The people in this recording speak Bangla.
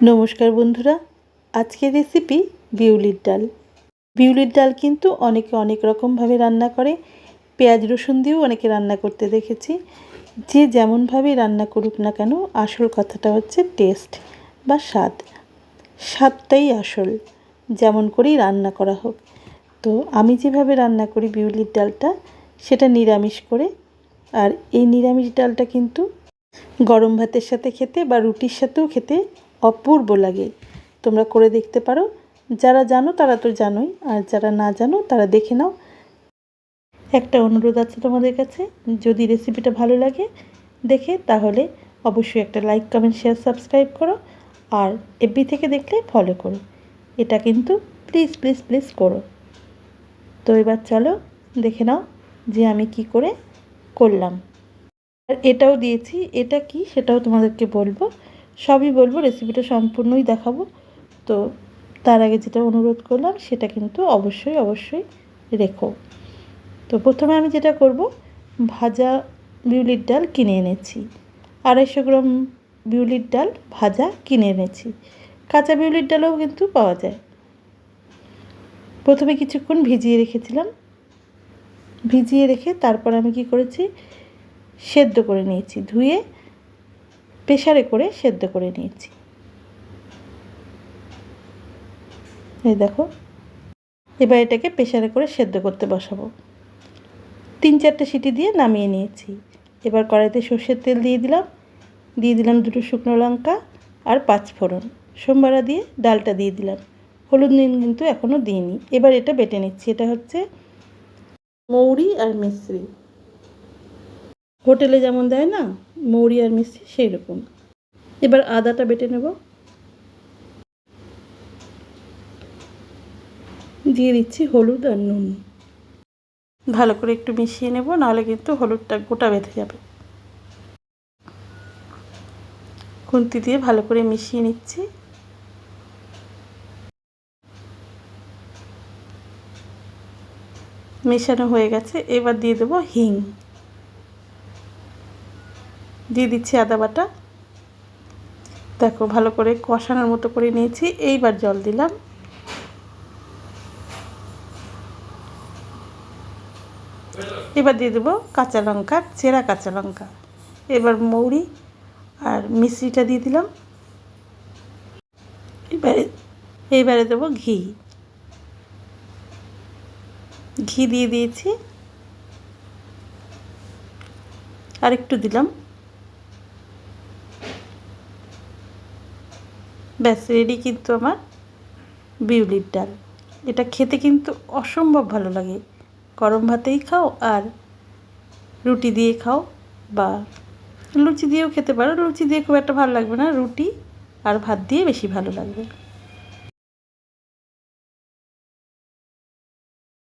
নমস্কার বন্ধুরা, আজকের রেসিপি বিউলির ডাল। বিউলির ডাল কিন্তু অনেকে অনেক রকমভাবে রান্না করে। পেঁয়াজ রসুন দিয়েও অনেকে রান্না করতে দেখেছি। যে যেমনভাবে রান্না করুক না কেন, আসল কথাটা হচ্ছে টেস্ট বা স্বাদ। স্বাদটাই আসল, যেমন করেই রান্না করা হোক। তো আমি যেভাবে রান্না করি বিউলির ডালটা, সেটা নিরামিষ করে। আর এই নিরামিষ ডালটা কিন্তু গরম ভাতের সাথে খেতে বা রুটির সাথেও খেতে অপূর্ব লাগে। তোমরা করে দেখতে পারো। যারা জানো, তারা তো জানোই। আর যারা না জানো, তারা দেখে নাও। একটা অনুরোধ আছে তোমাদের কাছে। যদি রেসিপিটা ভালো লাগে দেখে, তাহলে অবশ্যই একটা লাইক কমেন্ট শেয়ার সাবস্ক্রাইব করো। আর এফবি থেকে দেখলে ফলো করো। এটা কিন্তু প্লিজ প্লিজ প্লিজ করো। তো এবার চলো দেখে নাও যে আমি কি করে করলাম। আর এটাও দিয়েছি। এটা কি? সেটাও তোমাদেরকে বলব। সবই বলব রেসিপিটা সম্পূর্ণই দেখাবো। তো তার আগে যেটা অনুরোধ করলাম, সেটা কিন্তু অবশ্যই অবশ্যই রেখো। তো প্রথমে আমি যেটা করব, ভাজা বিউলির ডাল কিনে এনেছি। আড়াইশো গ্রাম বিউলির ডাল ভাজা কিনে এনেছি। কাঁচা বিউলির ডালও কিন্তু পাওয়া যায়। প্রথমে কিছুক্ষণ ভিজিয়ে রেখেছিলাম। ভিজিয়ে রেখে তারপর আমি কি করেছি, সেদ্ধ করে নিয়েছি। ধুয়ে প্রেশারে করে সেদ্ধ করে নিয়েছি। এই দেখো, এবার এটাকে প্রেশারে করে সেদ্ধ করতে বসাবো। তিন চারটে সিটি দিয়ে নামিয়ে নিয়েছি। এবার কড়াইতে সর্ষের তেল দিয়ে দিলাম। দিয়ে দিলাম দুটো শুকনো লঙ্কা আর পাঁচ ফোড়ন। সোমবারা দিয়ে ডালটা দিয়ে দিলাম। হলুদ নুন কিন্তু এখনও দিইনি। এবার এটা বেটে নিচ্ছি। এটা হচ্ছে মৌরি আর মিশ্রি। হোটেলে যেমন দেয় না, মৌরি আর মিষ্টি সেই রকম এবার আদাটা বেটে নেব। দিয়ে দিচ্ছি হলুদ আর নুন। ভালো করে একটু মিশিয়ে নেব, নাহলে কিন্তু হলুদটা গোটা বেঁধে যাবে। খুন্তি দিয়ে ভালো করে মিশিয়ে নিচ্ছি। মেশানো হয়ে গেছে, এবার দিয়ে দেবো হিং। দিয়ে দিচ্ছি আদা বাটা। দেখো, ভালো করে কষানোর মতো করে নিয়েছি। এইবার জল দিলাম। এবার দিয়ে দেবো কাঁচা লঙ্কা, চেরা কাঁচা লঙ্কা। এবার মৌরি আর মিশ্রিটা দিয়ে দিলাম। এবারে, এইবারে দেবো ঘি। ঘি দিয়ে দিয়েছি। আর একটু দিলাম। ব্যাস রেডি কিন্তু আমার বিউলির ডাল। এটা খেতে কিন্তু অসম্ভব ভালো লাগে। গরম ভাতেই খাও আর রুটি দিয়ে খাও বা লুচি দিয়েও খেতে পারো। লুচি দিয়ে খুব একটা ভালো লাগবে না। রুটি আর ভাত দিয়ে বেশি ভালো লাগবে।